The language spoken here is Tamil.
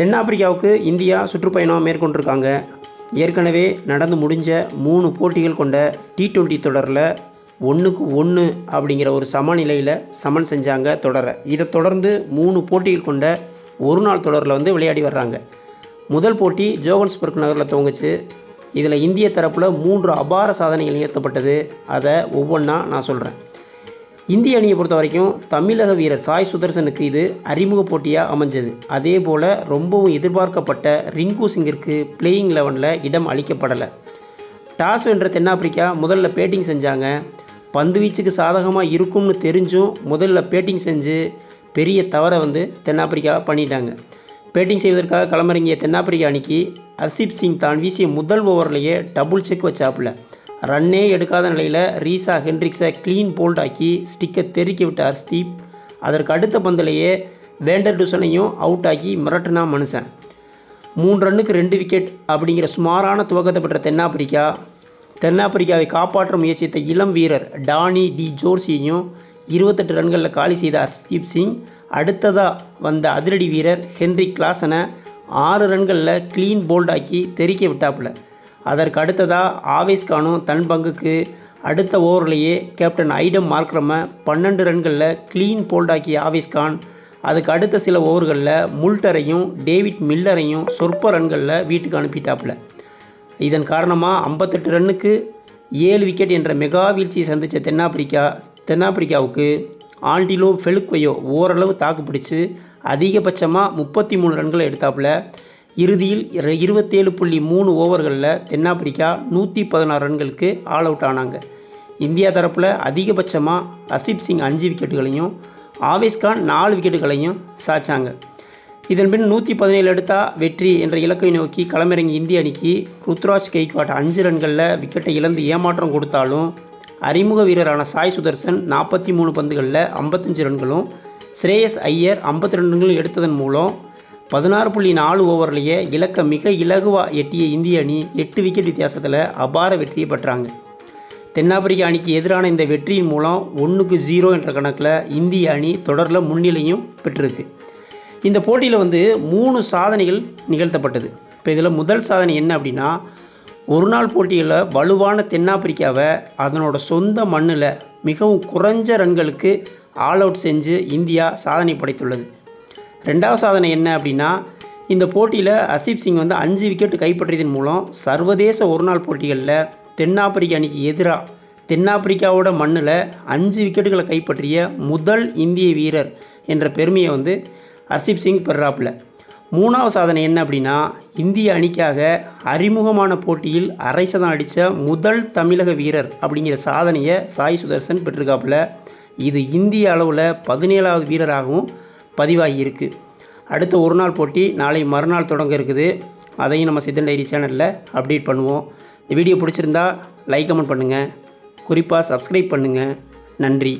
தென்னாப்பிரிக்காவுக்கு இந்தியா சுற்றுப்பயணம் மேற்கொண்டிருக்காங்க. ஏற்கனவே நடந்து முடிஞ்ச மூணு போட்டிகள் கொண்ட டி ட்வெண்ட்டி தொடரில் ஒன்றுக்கு ஒன்று அப்படிங்கிற ஒரு சமநிலையில் சமன் செஞ்சாங்க தொடரை. இதை தொடர்ந்து மூணு போட்டிகள் கொண்ட ஒரு நாள் தொடரில் வந்து விளையாடி வர்றாங்க. முதல் போட்டி ஜோகன்ஸ்பர்க் நகரில் துவங்குச்சு. இதில் இந்திய தரப்பில் மூன்று அபார சாதனைகள் நிகழ்த்தப்பட்டது. அதை ஒவ்வொன்றா நான் சொல்கிறேன் இந்திய அணியை பொறுத்த வரைக்கும் தமிழக வீரர் சாய் சுதர்சனுக்கு இது அறிமுக போட்டியாக அமைஞ்சது. அதே போல் ரொம்பவும் எதிர்பார்க்கப்பட்ட ரிங்கு சிங்கிற்கு பிளேயிங் லெவனில் இடம் அளிக்கப்படலை. டாஸ் வென்ற தென்னாப்பிரிக்கா முதல்ல பேட்டிங் செஞ்சாங்க. பந்து வீச்சுக்கு சாதகமாக இருக்கும்னு தெரிஞ்சும் முதல்ல பேட்டிங் செஞ்சு பெரிய தவறை வந்து தென்னாப்பிரிக்கா பண்ணிட்டாங்க. பேட்டிங் செய்வதற்காக களமிறங்கிய தென்னாப்பிரிக்கா அணிக்கு அசிப் சிங் தான் வீசிய முதல் ஓவர்லேயே டபுள் செக் வச்சாப்புல. ரன்னே எடுக்காத நிலையில் ரீசா ஹென்ரிக்ஸை க்ளீன் போல்ட் ஆக்கி ஸ்டிக்கை தெருக்கி விட்ட ஹர்ஷ்தீப் அதற்கு அடுத்த பந்திலேயே வேண்டர் டுசனையும் அவுட் ஆக்கி மிரட்டினா மனுஷன். மூணு ரன்னுக்கு ரெண்டு விக்கெட் அப்படிங்கிற சுமாரான துவக்கத்தை பெற்ற தென்னாப்பிரிக்கா தென்னாப்பிரிக்காவை காப்பாற்ற முயற்சித்த இளம் வீரர் டானி டி ஜோர்சியையும் இருபத்தெட்டு ரன்களில் காலி செய்த ஸ்தீப் சிங். அடுத்ததாக வந்த அதிரடி வீரர் ஹென்ரிக் கிளாசனை ஆறு ரன்களில் க்ளீன் போல்டாக்கி தெறிக்க விட்டாப்புல. அதற்கு அடுத்ததாக ஆவேஸ் கானும் தன் பங்குக்கு அடுத்த ஓவர்லேயே கேப்டன் ஐடம் மார்க்ரம பன்னெண்டு ரன்களில் க்ளீன் போல்டாக்கிய ஆவேஸ் கான். அதுக்கு அடுத்த சில ஓவர்களில் முல்டரையும் டேவிட் மில்லரையும் சொற்ப ரன்களில் வீட்டுக்கு அனுப்பிட்டாப்புல. இதன் காரணமாக ஐம்பத்தெட்டு ரன்னுக்கு ஏழு விக்கெட் என்ற மெகா வீழ்ச்சியை சந்தித்த தென்னாப்பிரிக்கா தென்னாப்பிரிக்காவுக்கு ஆண்டிலோ ஃபெலுக்வையோ ஓரளவு தாக்கு பிடிச்சு அதிகபட்சமாக முப்பத்தி மூணு ரன்களை எடுத்தாப்புல. இறுதியில் இருபத்தேழு புள்ளி மூணு ஓவர்களில் தென்னாப்பிரிக்கா நூற்றி பதினாறு ரன்களுக்கு ஆல் அவுட் ஆனாங்க. இந்தியா தரப்பில் அதிகபட்சமாக அசிப் சிங் அஞ்சு விக்கெட்டுகளையும் ஆவேஸ் கான் நாலு விக்கெட்டுகளையும் சாய்ச்சாங்க. இதன் பின் நூற்றி பதினேழு எடுத்தா வெற்றி என்ற இலக்கை நோக்கி களமிறங்கிய இந்திய அணிக்கு ருத்ராஜ் கெய்க்வாட் அஞ்சு ரன்களில் விக்கெட்டை இழந்து ஏமாற்றம் கொடுத்தாலும் அறிமுக வீரரான சாய் சுதர்சன் நாற்பத்தி மூணு பந்துகளில் ஐம்பத்தஞ்சு ரன்களும் ஸ்ரேயஸ் ஐயர் ஐம்பத்தி ரெண்டு ரன்களும் எடுத்ததன் மூலம் பதினாறு புள்ளி நாலு ஓவர்லேயே இலக்கை மிக இலகுவாக எட்டிய இந்திய அணி எட்டு விக்கெட் வித்தியாசத்தில் அபார வெற்றியை பெற்றாங்க. தென்னாப்பிரிக்கா அணிக்கு எதிரான இந்த வெற்றியின் மூலம் ஒன்றுக்கு ஜீரோ என்ற கணக்கில் இந்திய அணி தொடரில் முன்னிலையும் பெற்றிருக்கு. இந்த போட்டியில் வந்து மூணு சாதனைகள் நிகழ்த்தப்பட்டது. இப்போ இதில் முதல் சாதனை என்ன அப்படின்னா ஒரு நாள் போட்டியில் வலுவான தென்னாப்பிரிக்காவை அதனோட சொந்த மண்ணில் மிகவும் குறைஞ்ச ரன்களுக்கு ஆல் அவுட் செஞ்சு இந்தியா சாதனை படைத்துள்ளது. ரெண்டாவது சாதனை என்ன அப்படின்னா இந்த போட்டியில் அசீப் சிங் வந்து அஞ்சு விக்கெட் கைப்பற்றியதன் மூலம் சர்வதேச ஒருநாள் போட்டிகளில் தென்னாப்பிரிக்க அணிக்கு எதிராக தென்னாப்பிரிக்காவோட மண்ணில் அஞ்சு விக்கெட்டுகளை கைப்பற்றிய முதல் இந்திய வீரர் என்ற பெருமையை வந்து அர்ஷிப் சிங் பெறாப்பில். மூணாவது சாதனை என்ன அப்படின்னா இந்திய அணிக்காக அறிமுகமான போட்டியில் அரை சதம் அடித்த முதல் தமிழக வீரர் அப்படிங்கிற சாதனையை சாய் சுதர்சன் பெற்றிருக்காப்புல. இது இந்திய அளவில் பதினேழாவது வீரராகவும் பதிவாகி இருக்கு அடுத்த ஒரு நாள் போட்டி நாளை மறுநாள் தொடங்க இருக்குது. அதையும் நம்ம சித்தன் டைரி சேனலில் அப்டேட் பண்ணுவோம். இந்த வீடியோ பிடிச்சிருந்தா லைக் கமெண்ட் பண்ணுங்கள் குறிப்பாக சப்ஸ்கிரைப் பண்ணுங்கள் நன்றி.